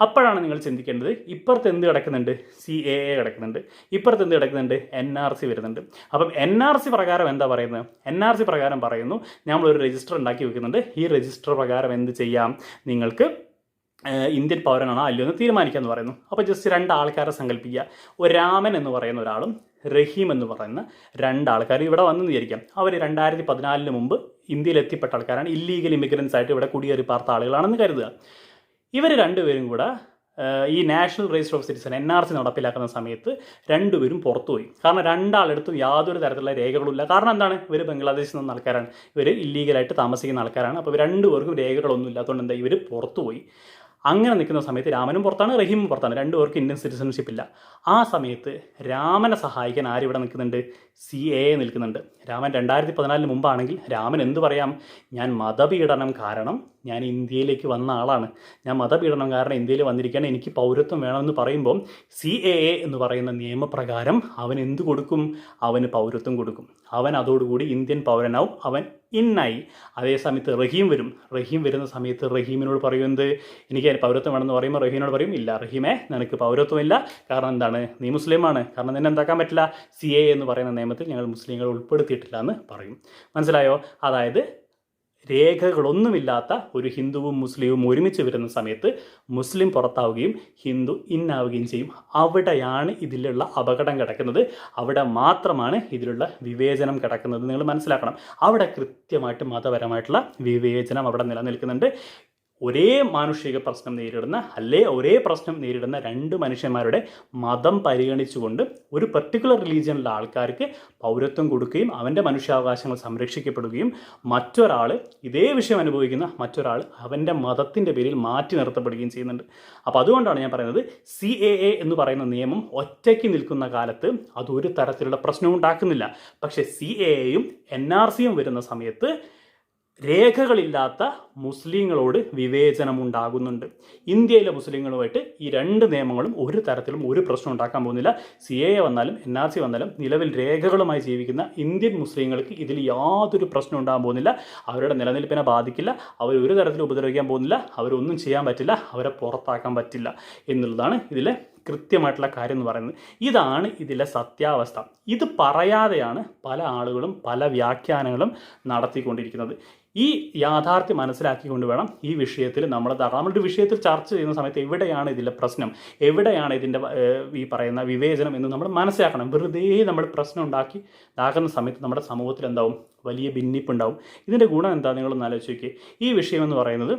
അപ്പോഴാണ് നിങ്ങൾ ചിന്തിക്കേണ്ടത് ഇപ്പുറത്ത് എന്ത് കിടക്കുന്നുണ്ട്? സി എ എ കിടക്കുന്നുണ്ട്. ഇപ്പുറത്ത് എന്ത് കിടക്കുന്നുണ്ട്? എൻ ആർ സി വരുന്നുണ്ട്. അപ്പം എൻ ആർ സി പ്രകാരം എന്താ പറയുന്നത്? എൻ ആർ സി പ്രകാരം പറയുന്നു നമ്മളൊരു രജിസ്റ്റർ ഉണ്ടാക്കി വെക്കുന്നുണ്ട്. ഈ രജിസ്റ്റർ പ്രകാരം എന്ത് ചെയ്യാം? നിങ്ങൾക്ക് ഇന്ത്യൻ പൗരനാണോ അല്ലയോ എന്ന് തീരുമാനിക്കുക എന്ന് പറയുന്നു. അപ്പോൾ ജസ്റ്റ് രണ്ട് ആൾക്കാരെ സങ്കല്പിക്കുക. ഒരു രാമൻ എന്ന് പറയുന്ന ഒരാളും റഹീം എന്ന് പറയുന്ന രണ്ടാൾക്കാർ ഇവിടെ വന്നു വിചാരിക്കാം. അവർ രണ്ടായിരത്തി പതിനാലിന് മുമ്പ് ഇന്ത്യയിൽ എത്തിപ്പെട്ട ആൾക്കാരാണ്. ഇല്ലീഗൽ ഇമിഗ്രൻസ് ആയിട്ട് ഇവിടെ കുടിയേറി പാർത്ത ആളുകളാണെന്ന് കരുതുക. ഇവർ രണ്ടുപേരും കൂടെ ഈ national register of citizen N R C നടപ്പിലാക്കുന്ന സമയത്ത് രണ്ടുപേരും പുറത്തുപോയി. കാരണം രണ്ടാളെടുത്തും യാതൊരു തരത്തിലുള്ള രേഖകളുമില്ല. കാരണം എന്താണ്? ഇവർ ബംഗ്ലാദേശിൽ നിന്ന് ആൾക്കാരാണ്. ഇവർ ഇല്ലീഗലായിട്ട് താമസിക്കുന്ന ആൾക്കാരാണ്. അപ്പോൾ രണ്ടുപേർക്കും രേഖകളൊന്നും ഇല്ലാത്തതുകൊണ്ട് എന്താ ഇവർ പുറത്തുപോയി. അങ്ങനെ നിൽക്കുന്ന സമയത്ത് രാമനും പുറത്താണ് റഹീമും പുറത്താണ്. രണ്ടുപേർക്കും ഇന്ത്യൻ സിറ്റിസൺഷിപ്പ് ഇല്ല. ആ സമയത്ത് രാമനെ സഹായിക്കാൻ ആരിവിടെ നിൽക്കുന്നുണ്ട്? സി എ നിൽക്കുന്നുണ്ട്. രാമൻ രണ്ടായിരത്തി പതിനാലിന് മുമ്പാണെങ്കിൽ രാമൻ എന്ത് പറയാം? ഞാൻ മതപീഡനം കാരണം ഞാൻ ഇന്ത്യയിലേക്ക് വന്ന ആളാണ്. ഞാൻ മതപീഡനം കാരണം ഇന്ത്യയിൽ വന്നിരിക്കുകയാണ്. എനിക്ക് പൗരത്വം വേണമെന്ന് പറയുമ്പോൾ സി എ എ എന്ന് പറയുന്ന നിയമപ്രകാരം അവൻ എന്ത് കൊടുക്കും? അവന് പൗരത്വം കൊടുക്കും. അവൻ അതോടുകൂടി ഇന്ത്യൻ പൗരനാവും. അവൻ ഇന്നായി. അതേ സമയത്ത് റഹീം വരും. റഹീം വരുന്ന സമയത്ത് റഹീമിനോട് പറയും എന്ത്? എനിക്ക് പൗരത്വം വേണമെന്ന് പറയുമ്പോൾ റഹീമിനോട് പറയും ഇല്ല റഹീമേ നിനക്ക് പൗരത്വമില്ല. കാരണം എന്താണ്? നീ മുസ്ലിമാണ്. കാരണം നിന്നെ എന്താക്കാൻ പറ്റില്ല? സി എന്ന് പറയുന്ന നിയമത്തിൽ ഞങ്ങൾ മുസ്ലിങ്ങൾ ഉൾപ്പെടുത്തിയിട്ടില്ല എന്ന് പറയും. മനസ്സിലായോ? അതായത് രേഖകളൊന്നുമില്ലാത്ത ഒരു ഹിന്ദുവും മുസ്ലിവും ഒരുമിച്ച് വരുന്ന സമയത്ത് മുസ്ലിം പുറത്താവുകയും ഹിന്ദു ഇന്നാവുകയും ചെയ്യും. അവിടെയാണ് ഇതിലുള്ള അപകടം കിടക്കുന്നത്. അവിടെ മാത്രമാണ് ഇതിലുള്ള വിവേചനം കിടക്കുന്നത്. നിങ്ങൾ മനസ്സിലാക്കണം. അവിടെ കൃത്യമായിട്ട് മതപരമായിട്ടുള്ള വിവേചനം അവിടെ നിലനിൽക്കുന്നുണ്ട്. ഒരേ മാനുഷിക പ്രശ്നം നേരിടുന്ന അല്ലേ ഒരേ പ്രശ്നം നേരിടുന്ന രണ്ട് മനുഷ്യന്മാരുടെ മതം പരിഗണിച്ചുകൊണ്ട് ഒരു പെർട്ടിക്കുലർ റിലീജിയനിലെ ആൾക്കാർക്ക് പൗരത്വം കൊടുക്കുകയും അവന്റെ മനുഷ്യാവകാശങ്ങൾ സംരക്ഷിക്കപ്പെടുകയും മറ്റൊരാൾ ഇതേ വിഷയം അനുഭവിക്കുന്ന മറ്റൊരാൾ അവന്റെ മതത്തിന്റെ പേരിൽ മാറ്റി നിർത്തപ്പെടുകയും ചെയ്യുന്നുണ്ട്. അപ്പോൾ അതുകൊണ്ടാണ് ഞാൻ പറയുന്നത് സി എ എ എന്ന് പറയുന്ന നിയമം ഒറ്റയ്ക്ക് നിൽക്കുന്ന കാലത്ത് അതൊരു തരത്തിലുള്ള പ്രശ്നവും ഉണ്ടാക്കുന്നില്ല. പക്ഷേ സി എ എയും എൻ ആർ സിയും വരുന്ന സമയത്ത് രേഖകളില്ലാത്ത മുസ്ലിങ്ങളോട് വിവേചനം ഉണ്ടാകുന്നുണ്ട് ഇന്ത്യയിലെ മുസ്ലിങ്ങളുമായിട്ട് ഈ രണ്ട് നിയമങ്ങളും ഒരു തരത്തിലും ഒരു പ്രശ്നം ഉണ്ടാക്കാൻ പോകുന്നില്ല. സി എ വന്നാലും എൻ ആർ സി വന്നാലും നിലവിൽ രേഖകളുമായി ജീവിക്കുന്ന ഇന്ത്യൻ മുസ്ലിങ്ങൾക്ക് ഇതിൽ യാതൊരു പ്രശ്നം ഉണ്ടാകാൻ പോകുന്നില്ല. അവരുടെ നിലനിൽപ്പിനെ ബാധിക്കില്ല. അവർ ഒരു തരത്തിലും ഉപദ്രവിക്കാൻ പോകുന്നില്ല. അവരൊന്നും ചെയ്യാൻ പറ്റില്ല. അവരെ പുറത്താക്കാൻ പറ്റില്ല എന്നുള്ളതാണ് ഇതിലെ കൃത്യമായിട്ടുള്ള കാര്യം എന്ന് പറയുന്നത്. ഇതാണ് ഇതിലെ സത്യാവസ്ഥ. ഇത് പറയാതെയാണ് പല ആളുകളും പല വ്യാഖ്യാനങ്ങളും നടത്തിക്കൊണ്ടിരിക്കുന്നത്. ഈ യാഥാർത്ഥ്യം മനസ്സിലാക്കിക്കൊണ്ട് വേണം ഈ വിഷയത്തിൽ നമ്മൾ നമ്മളൊരു വിഷയത്തിൽ ചർച്ച ചെയ്യുന്ന സമയത്ത് എവിടെയാണ് ഇതിലെ പ്രശ്നം? എവിടെയാണ് ഇതിന്റെ ഈ പറയുന്ന വിവേചനം എന്ന് നമ്മൾ മനസ്സിലാക്കണം. വെറുതെ നമ്മൾ പ്രശ്നം ഉണ്ടാക്കി ഇതാക്കുന്ന സമയത്ത് നമ്മുടെ സമൂഹത്തിൽ എന്താവും? വലിയ ഭിന്നിപ്പുണ്ടാവും. ഇതിന്റെ ഗുണം എന്താ നിങ്ങളൊന്ന് ആലോചിച്ച് നോക്കിയേ. ഈ വിഷയം എന്ന് പറയുന്നത്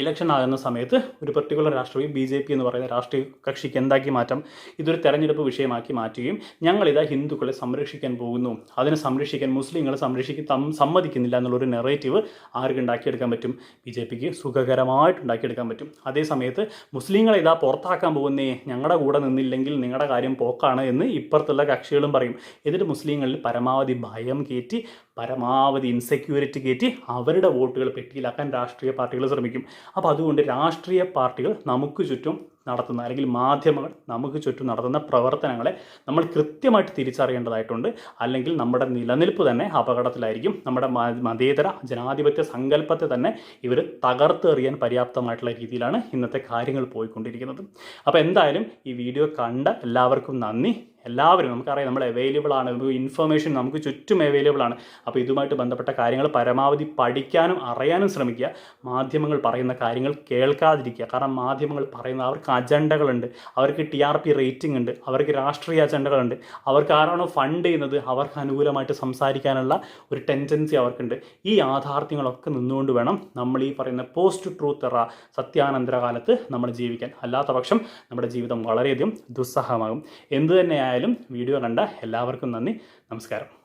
ഇലക്ഷൻ ആകുന്ന സമയത്ത് ഒരു പെർട്ടിക്കുലർ രാഷ്ട്രീയ ബി ജെ പി എന്ന് പറയുന്ന രാഷ്ട്രീയ കക്ഷിക്ക് എന്താക്കി മാറ്റം? ഇതൊരു തെരഞ്ഞെടുപ്പ് വിഷയമാക്കി മാറ്റുകയും ഞങ്ങളിതാ ഹിന്ദുക്കളെ സംരക്ഷിക്കാൻ പോകുന്നു. അതിനെ സംരക്ഷിക്കാൻ മുസ്ലിങ്ങളെ സംരക്ഷിക്കാൻ സമ്മതിക്കുന്നില്ല എന്നുള്ളൊരു നെറേറ്റീവ് ആർക്ക് ഉണ്ടാക്കിയെടുക്കാൻ പറ്റും? ബി ജെ പിക്ക് സുഖകരമായിട്ട് ഉണ്ടാക്കിയെടുക്കാൻ പറ്റും. അതേ സമയത്ത് മുസ്ലിങ്ങളെ ഇതാ പുറത്താക്കാൻ പോകുന്നേ ഞങ്ങളുടെ കൂടെ നിന്നില്ലെങ്കിൽ നിങ്ങളുടെ കാര്യം പോക്കാണ് എന്ന് ഇപ്പുറത്തുള്ള കക്ഷികളും പറയും. എന്നിട്ട് മുസ്ലിങ്ങളിൽ പരമാവധി ഭയം കയറ്റി പരമാവധി ഇൻസെക്യൂരിറ്റി കയറ്റി അവരുടെ വോട്ടുകൾ പെട്ടിയിലാക്കാൻ രാഷ്ട്രീയ പാർട്ടികൾ ശ്രമിക്കും. അപ്പോൾ അതുകൊണ്ട് രാഷ്ട്രീയ പാർട്ടികൾ നമുക്ക് ചുറ്റും നടത്തുന്ന അല്ലെങ്കിൽ മാധ്യമങ്ങൾ നമുക്ക് ചുറ്റും നടത്തുന്ന പ്രവർത്തനങ്ങളെ നമ്മൾ കൃത്യമായിട്ട് തിരിച്ചറിയേണ്ടതായിട്ടുണ്ട്. അല്ലെങ്കിൽ നമ്മുടെ നിലനിൽപ്പ് തന്നെ അപകടത്തിലായിരിക്കും. നമ്മുടെ മതേതര ജനാധിപത്യ സങ്കല്പത്തെ തന്നെ ഇവർ തകർത്തെറിയാൻ പര്യാപ്തമായിട്ടുള്ള രീതിയിലാണ് ഇന്നത്തെ കാര്യങ്ങൾ പോയിക്കൊണ്ടിരിക്കുന്നത്. അപ്പോൾ എന്തായാലും ഈ വീഡിയോ കണ്ട എല്ലാവർക്കും നന്ദി. എല്ലാവരും നമുക്കറിയാം നമ്മൾ അവൈലബിൾ ആണ്. ഇൻഫർമേഷൻ നമുക്ക് ചുറ്റും അവൈലബിൾ ആണ്. അപ്പോൾ ഇതുമായിട്ട് ബന്ധപ്പെട്ട കാര്യങ്ങൾ പരമാവധി പഠിക്കാനും അറിയാനും ശ്രമിക്കുക. മാധ്യമങ്ങൾ പറയുന്ന കാര്യങ്ങൾ കേൾക്കാതിരിക്കുക. കാരണം മാധ്യമങ്ങൾ പറയുന്ന അവർക്ക് അജണ്ടകളുണ്ട്. അവർക്ക് ടി ആർ പി റേറ്റിംഗ് ഉണ്ട്. അവർക്ക് രാഷ്ട്രീയ അജണ്ടകളുണ്ട്. അവർക്ക് ആരാണോ ഫണ്ട് ചെയ്യുന്നത് അവർക്ക് അനുകൂലമായിട്ട് സംസാരിക്കാനുള്ള ഒരു ടെൻഡൻസി അവർക്കുണ്ട്. ഈ യാഥാർത്ഥ്യങ്ങളൊക്കെ നിന്നുകൊണ്ട് വേണം നമ്മൾ ഈ പറയുന്ന പോസ്റ്റ് ട്രൂത്ത് എറ സത്യാനന്തര കാലത്ത് നമ്മൾ ജീവിക്കാൻ. അല്ലാത്ത പക്ഷം നമ്മുടെ ജീവിതം വളരെയധികം ദുസ്സഹമാകും. എന്തു തന്നെയായാലും വീഡിയോ കണ്ട എല്ലാവർക്കും നന്ദി. നമസ്കാരം.